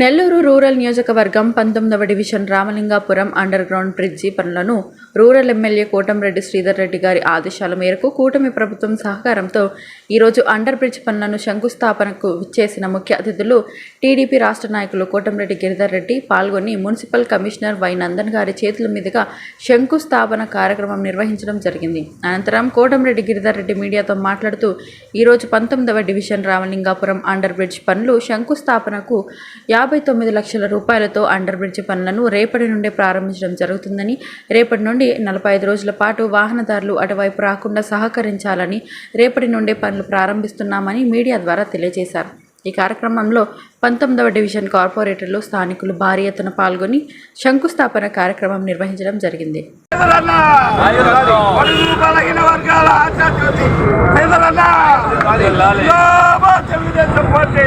Nellore rural నియోజకవర్గం పంతొమ్మిదవ division Ramalingapuram under ground bridge పనులను రూరల్ ఎమ్మెల్యే కోటంరెడ్డి శ్రీధర్ రెడ్డి గారి ఆదేశాల మేరకు కూటమి ప్రభుత్వం సహకారంతో ఈరోజు అండర్ బ్రిడ్జ్ పనులను శంకుస్థాపనకు చేసిన ముఖ్య అతిథులు టీడీపీ రాష్ట్ర నాయకులు కోటంరెడ్డి గిరిధర్ రెడ్డి పాల్గొని మున్సిపల్ కమిషనర్ వై నందన్ గారి చేతుల మీదుగా శంకుస్థాపన కార్యక్రమం నిర్వహించడం జరిగింది. అనంతరం కోటంరెడ్డి గిరిధర్ రెడ్డి మీడియాతో మాట్లాడుతూ ఈరోజు పంతొమ్మిదవ డివిజన్ రామలింగాపురం అండర్ బ్రిడ్జ్ పనులు శంకుస్థాపనకు యాభై తొమ్మిది లక్షల రూపాయలతో అండర్ బ్రిడ్జ్ పనులను రేపటి నుండే ప్రారంభించడం జరుగుతుందని రేపటి నుండి నలభై ఐదు రోజుల పాటు వాహనదారులు అటువైపు రాకుండా సహకరించాలని రేపటి నుండే పనులు ప్రారంభిస్తున్నామని మీడియా ద్వారా తెలియజేశారు. ఈ కార్యక్రమంలో పంతొమ్మిదవ డివిజన్ కార్పొరేటర్లు స్థానికులు భారీ ఎత్తున పాల్గొని శంకుస్థాపన కార్యక్రమం నిర్వహించడం జరిగింది. Telugu Desam party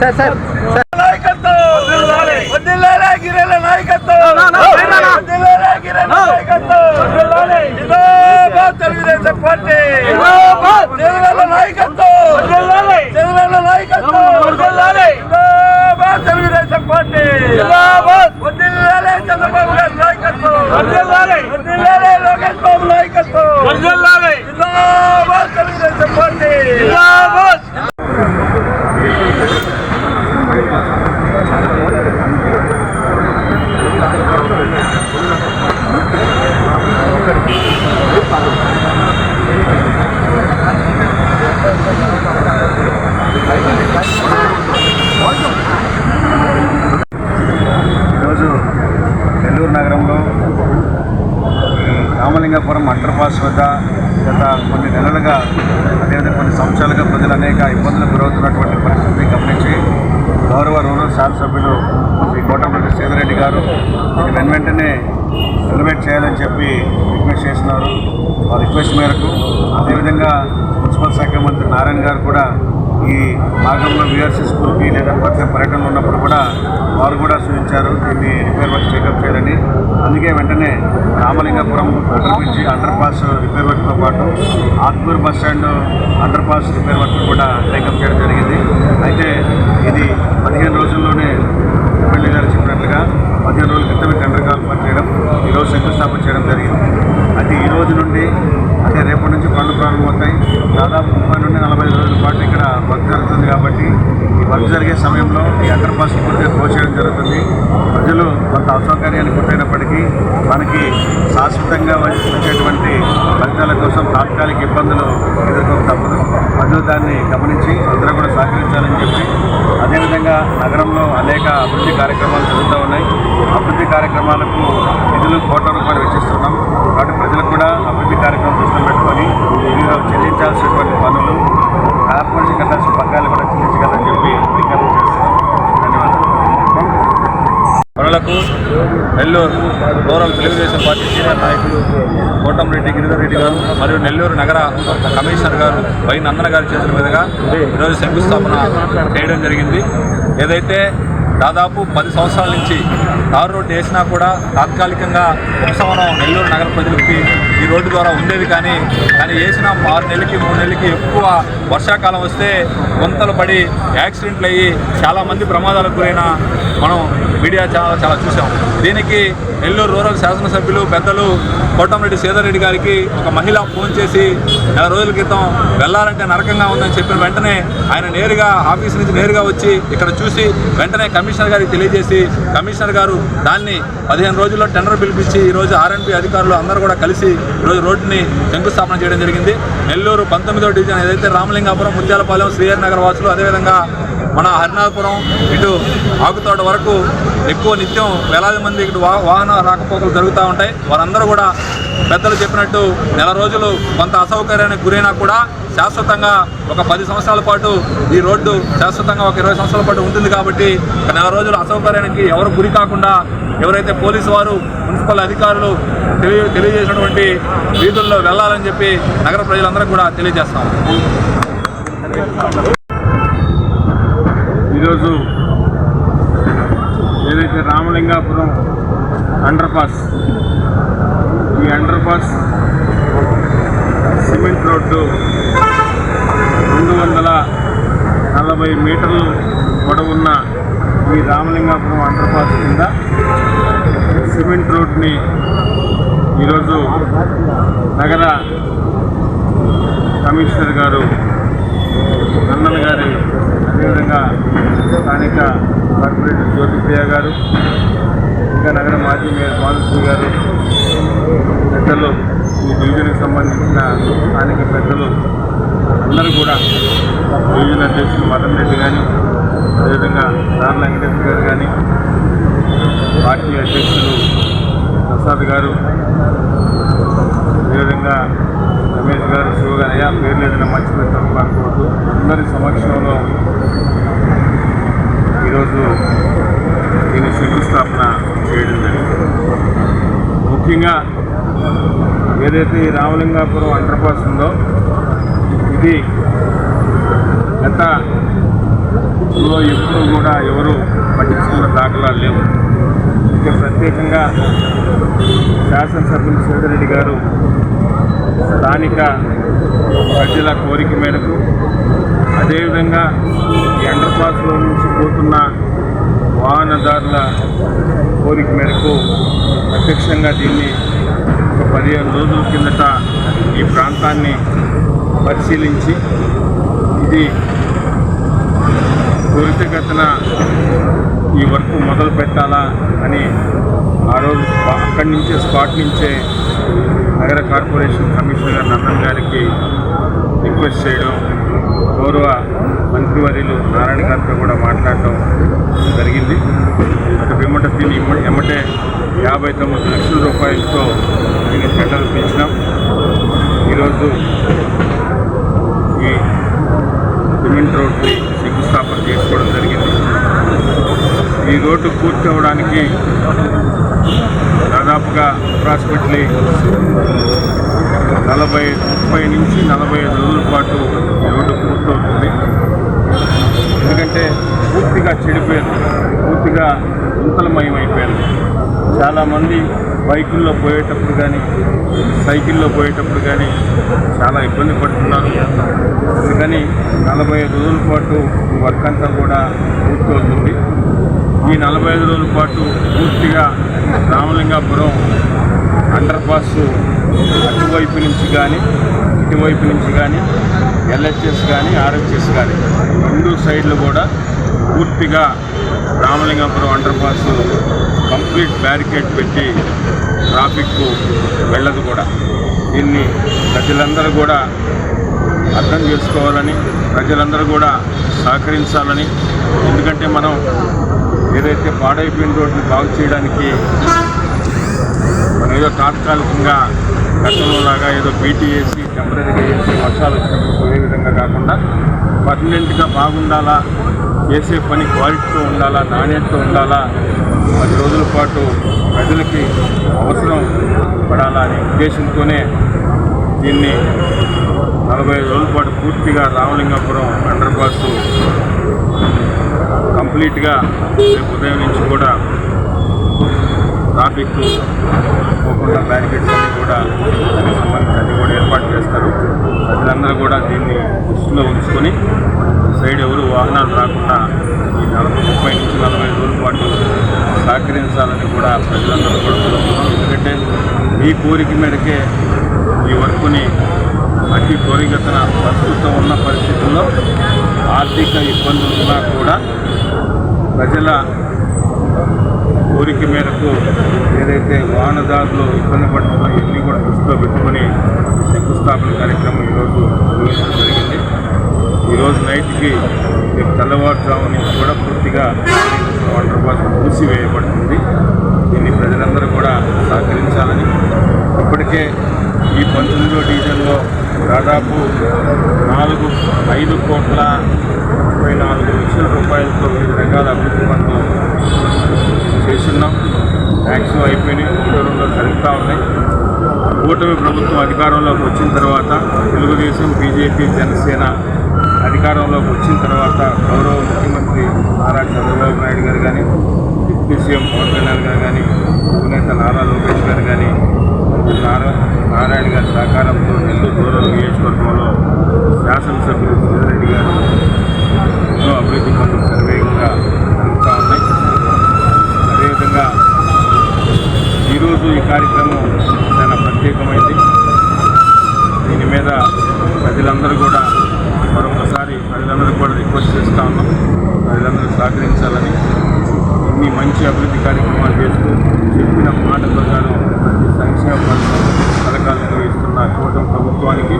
sir sir. Telugu Desam party తెలుగుల నాయకత్వం తెలుగుల నాయకత్వం తెలుగుదేశం పార్టీ చంద్రబాబు గారి నాయకత్వం వదిలేలే లోకేష్ బాబు నాయకత్వం జిందాబాద్ తెలుగుదేశం పార్టీ ఈరోజు నెల్లూరు నగరంలో రామలింగపురం అండర్ పాస్ వద్ద గత కొన్ని నెలలుగా అదేవిధంగా కొన్ని సంవత్సరాలుగా ప్రజలు అనేక ఇబ్బందులకు గురవుతున్నటువంటి పరిస్థితిని గమనించి గౌరవ రూరల్ శాసనసభ్యులు శ్రీ కోటమిరెడ్డి గారు ఇది వెను వెంటనే ఎలివేట్ చేయాలని చెప్పి రిక్వెస్ట్ చేస్తున్నారు. ఆ రిక్వెస్ట్ మేరకు అదేవిధంగా మున్సిపల్ శాఖ మంత్రి నారాయణ గారు కూడా ఈ భాగంలో విఆర్సీ స్కూల్కి లేదా పక్క పర్యటనలో ఉన్నప్పుడు కూడా వారు కూడా సూచించారు దీన్ని రిపేర్ వర్క్ టేకప్ చేయాలని. అందుకే వెంటనే Ramalingapuram under bridge under pass repair వర్క్తో పాటు Atmur bus stand under pass repair work కూడా టేకప్ చేయడం జరిగింది. అయితే ఇది పదిహేను రోజుల్లోనే ఎమ్మెల్యే గారు చెప్పినట్లుగా పదిహేను రోజుల క్రితమే టెండర్ కాల్ఫర్ చేయడం ఈరోజు శంకుస్థాపన చేయడం జరిగింది కాబట్టి ఈ రోజు నుండి అంటే రేపటి నుంచి పనులు ప్రారంభమవుతాయి. దాదాపు ముప్పై నుండి నలభై ఐదు రోజుల పాటు ఇక్కడ వర్క్ జరుగుతుంది కాబట్టి ఈ వర్క్ జరిగే సమయంలో ఈ అండర్ పాస్ పూర్తిగా కోసేయడం చేయడం జరుగుతుంది. ప్రజలు కొంత అసౌకర్యాన్ని గురైనప్పటికీ మనకి శాశ్వతంగా వచ్చేటువంటి ఫలితాల కోసం తాత్కాలిక ఇబ్బందులు ఎదుర్కోక తప్పదు. ప్రజలు దాన్ని గమనించి అందరూ కూడా సహకరించాలని చెప్పి అదేవిధంగా నగరంలో అనేక అభివృద్ధి కార్యక్రమాలు జరుగుతూ ఉన్నాయి. అభివృద్ధి కార్యక్రమాలకు నిధులు కోట్ల రూపాయలు వెచ్చిస్తున్నాం కాబట్టి ప్రజలు కూడా అభివృద్ధి కార్యక్రమం దృష్టిలో పెట్టుకొని వీరు చెల్లించాల్సినటువంటి పనులు కార్పొరేషన్ కట్టాల్సిన పక్కాలు కూడా చెల్లించగలని చెప్పి విజ్ఞప్తి చేస్తున్నాం. ధన్యవాదాలు. పనులకు Nellore rural Telugu Desam party senior నాయకులు కోటంరెడ్డి గిరిధర్ రెడ్డి గారు మరియు నెల్లూరు నగర కమిషనర్ గారు వై నందన గారి చేతుల మీదుగా ఈరోజు శంకుస్థాపన చేయడం జరిగింది. ఏదైతే దాదాపు పది సంవత్సరాల నుంచి తారు రోడ్డు వేసినా కూడా తాత్కాలికంగా ఉపశమనం నెల్లూరు నగర ప్రజలకి ఈ రోడ్డు ద్వారా ఉండేది కానీ కానీ వేసిన ఆరు నెలలకి మూడు నెలలకి ఎక్కువ వర్షాకాలం వస్తే గుంతలు పడి యాక్సిడెంట్లు అయ్యి చాలామంది ప్రమాదాలకు గురైన మనం మీడియా చాలా చాలా చూసాం. దీనికి నెల్లూరు రూరల్ శాసనసభ్యులు పెద్దలు కోటంరెడ్డి సీతారెడ్డి గారికి ఒక మహిళ ఫోన్ చేసి నెల రోజుల క్రితం వెళ్ళాలంటే నరకంగా ఉందని చెప్పిన వెంటనే ఆయన నేరుగా ఆఫీస్ నుంచి నేరుగా వచ్చి ఇక్కడ చూసి వెంటనే కమిషనర్ గారికి తెలియజేసి కమిషనర్ గారు దాన్ని పదిహేను రోజుల్లో టెండర్ పిలిపించి ఈరోజు ఆర్ఎన్పి అధికారులు అందరూ కూడా కలిసి ఈరోజు రోడ్డుని శంకుస్థాపన చేయడం జరిగింది. నెల్లూరు పంతొమ్మిదో డివిజన్ ఏదైతే రామలింగాపురం ముత్యాలపాలెం శ్రీహరి నగర్ వాసులు అదేవిధంగా మన హరినాథపురం ఇటు ఆకుతోట వరకు ఎక్కువ నిత్యం వేలాది మంది ఇటు వా వాహన రాకపోకలు జరుగుతూ ఉంటాయి. వారందరూ కూడా పెద్దలు చెప్పినట్టు నెల రోజులు కొంత అసౌకర్యానికి గురైనా కూడా శాశ్వతంగా ఒక పది సంవత్సరాల పాటు ఈ రోడ్డు శాశ్వతంగా ఒక ఇరవై సంవత్సరాల పాటు ఉంటుంది కాబట్టి ఒక నెల రోజులు అసౌకర్యానికి ఎవరు గురి కాకుండా ఎవరైతే పోలీసు వారు మున్సిపల్ అధికారులు తెలియ తెలియజేసినటువంటి వీధుల్లో వెళ్ళాలని చెప్పి నగర ప్రజలందరూ కూడా తెలియజేస్తాం ఈరోజు ఏదైతే రామలింగాపురం అండర్ పాస్ ఈ అండర్ పాస్ సిమెంట్ రోడ్డు రెండు వందల నలభై మీటర్లు పొడవున్న ఈ రామలింగాపురం అండర్ పాస్ కింద సిమెంట్ రోడ్ని ఈరోజు నగర కమిషనర్ గారు అదేవిధంగా స్థానిక కార్పొరేటర్ జ్యోతిప్రియ గారు ఇంకా నగర మాజీ మేయర్ మాధుశ్రీ గారు పెద్దలు ఈ డివిజన్కి సంబంధించిన స్థానిక పెద్దలు అందరూ కూడా డివిజన్ అధ్యక్షులు మదన్ రెడ్డి కానీ అదేవిధంగా దార్ల వెంకటేశ్వర గారు కానీ పార్టీ అధ్యక్షులు ప్రసాద్ గారు అదేవిధంగా రమేష్ గారు శివ అయ్యా పేర్లు ఏదైనా మర్చిపెట్టాం కాకపోతే అందరి సమక్షంలో ఈరోజు దీన్ని శంకుస్థాపన చేయడం జరిగింది. ముఖ్యంగా ఏదైతే ఈ రామలింగాపురం అండర్పాస్ ఉందో ఇది గతంలో ఎప్పుడు కూడా ఎవరు పట్టించుకున్న దాఖలాలు లేవు. ఇక ప్రత్యేకంగా శాసనసభ్యులు సోదరెడ్డి గారు స్థానిక ప్రజల కోరిక మేరకు అదేవిధంగా ఈ అండర్పాస్లో నుంచి పోతున్న వాహనదారుల కోరిక మేరకు ప్రత్యక్షంగా దీన్ని ఒక పదిహేను రోజుల కిందట ఈ ప్రాంతాన్ని పరిశీలించి ఇది త్వరితగతన ఈ వర్క్ మొదలు పెట్టాలా అని ఆ రోజు అక్కడి నుంచే స్పాట్ నుంచే నగర కార్పొరేషన్ కమిషనర్ నందన్ గారికి రిక్వెస్ట్ చేయడం గౌరవ మంత్రివర్యులు నారాయణ గారితో కూడా మాట్లాడటం జరిగింది. అటు పిమ్మట దీన్ని ఎమ్మటే యాభై తొమ్మిది లక్షల రూపాయలతో దీన్ని సెంటర్ పిలిచినాం ఈరోజు ఈ సిమెంట్ రోడ్ని శంకుస్థాపన చేసుకోవడం జరిగింది. ఈ రోడ్డు పూర్తి అవ్వడానికి దాదాపుగా అప్రాక్సిమేట్లీ నలభై ముప్పై నుంచి నలభై ఐదు రోజుల పాటు రోడ్డు పూర్తవుతుంది. ఎందుకంటే పూర్తిగా చెడిపోయారు పూర్తిగా గుంతలమయం అయిపోయారు చాలామంది బైకుల్లో పోయేటప్పుడు కానీ సైకిల్లో పోయేటప్పుడు కానీ చాలా ఇబ్బంది పడుతున్నారు. అందుకని నలభై ఐదు రోజుల పాటు వర్క్ అంతా కూడా పూర్తవుతుంది ఈ నలభై ఐదు రోజుల పాటు పూర్తిగా రామలింగాపురం అండర్ పాస్ అటువైపు నుంచి కానీ ఇటువైపు నుంచి కానీ ఎల్హెచ్ఎస్ కానీ ఆర్హెచ్ఎస్ కానీ రెండు సైడ్లు కూడా పూర్తిగా Ramalingapuram under pass complete barricade పెట్టి ట్రాఫిక్ వెళ్ళదు కూడా. దీన్ని ప్రజలందరూ కూడా అర్థం చేసుకోవాలని ప్రజలందరూ కూడా సహకరించాలని. ఎందుకంటే మనం ఏదైతే పాడైపోయిన రోడ్ని బాగు చేయడానికి మనం ఏదో తాత్కాలికంగా గతంలో లాగా ఏదో బీటీ వేసి టెంపరీగా వేసి వర్షాలు వచ్చినప్పుడు పోయే విధంగా కాకుండా పర్మనెంట్గా బాగుండాలా చేసే పని క్వాలిటీతో ఉండాలా నాణ్యతతో ఉండాలా పది రోజుల పాటు ప్రజలకి అవసరం పడాలా అనే ఉద్దేశంతోనే దీన్ని నలభై ఐదు రోజుల పాటు పూర్తిగా రామలింగాపురం అండర్ పాస్ కంప్లీట్గా రేపు ఉదయం నుంచి కూడా ట్రాఫిక్ పోకుండా బ్యారికేడ్స్ అన్ని కూడా సంబంధించి అన్ని కూడా ఏర్పాటు చేస్తారు. ప్రజలందరూ కూడా దీన్ని దృష్టిలో ఉంచుకొని సైడ్ ఎవరు వాహనాలు రాకుండా ఈ నలభై ముప్పై నుంచి నలభై ఐదు రోజుల పాటు సహకరించాలని కూడా ప్రజలందరూ కూడా కోరుతున్నాం ఎందుకంటే ఈ కోరిక మేరకే ఈ వర్క్ని అతి త్వరిగతన ప్రస్తుతం ఉన్న పరిస్థితుల్లో ఆర్థిక ఇబ్బందులున్నా కూడా ప్రజల కోరిక మేరకు ఏదైతే వాహనదారులు ఇబ్బంది పడుతున్నారో ఇవన్నీ కూడా దృష్టిలో పెట్టుకొని శంకుస్థాపన కార్యక్రమం ఈరోజు నిర్వహించడం జరిగింది. ఈరోజు నైట్కి రేపు తెల్లవారుజాము నుంచి కూడా పూర్తిగా వాటర్ పాస్ మూసివేయబడుతుంది. దీన్ని ప్రజలందరూ కూడా సహకరించాలని. ఇప్పటికే ఈ పంతొమ్మిదో డివిజన్లో దాదాపు నాలుగు ఐదు కోట్ల ముప్పై నాలుగు లక్షల రూపాయలతో వివిధ రకాల అభివృద్ధి పనులు చేస్తున్నాం. ట్యాక్స్ అయిపోయినాయి ఇంకా రెండు జరుగుతూ ఉన్నాయి. కూటమి ప్రభుత్వం అధికారంలోకి వచ్చిన తర్వాత తెలుగుదేశం బీజేపీ జనసేన అధికారంలోకి వచ్చిన తర్వాత గౌరవ ముఖ్యమంత్రి నారా చంద్రబాబు నాయుడు గారు కానీ డిప్యూటీ సీఎం పవన్ కళ్యాణ్ గారు కానీ అధినేత నారా లోకేష్ గారు కానీ నారా నారాయణ గారి సహకారంతో నెల్లూరు రూరల్ నియోజకవర్గంలో శాసనసభ్యులు సుధారెడ్డి గారు ఎన్నో అభివృద్ధి పనులు సర్వేగంగా జరుగుతూ ఉన్నాయి అదేవిధంగా ఈరోజు ఈ కార్యక్రమం చాలా ప్రత్యేకమైంది. దీని మీద ప్రజలందరూ కూడా మరొకసారి ప్రజలందరూ కూడా రిక్వెస్ట్ చేస్తూ ఉన్నాం. ప్రజలందరూ సహకరించాలని ఇన్ని మంచి అభివృద్ధి కార్యక్రమాలు చేస్తూ చెప్పిన మాట ప్రకారం ప్రతి సంక్షేమ పథకం నిర్వహిస్తున్న ఇస్తున్న కూటమి ప్రభుత్వానికి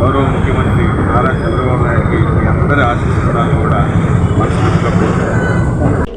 గౌరవ ముఖ్యమంత్రి నారా చంద్రబాబు నాయుడుకి మీ అందరి ఆశీస్సులను కూడా మనస్ఫూర్తిగా కోరుతున్నాను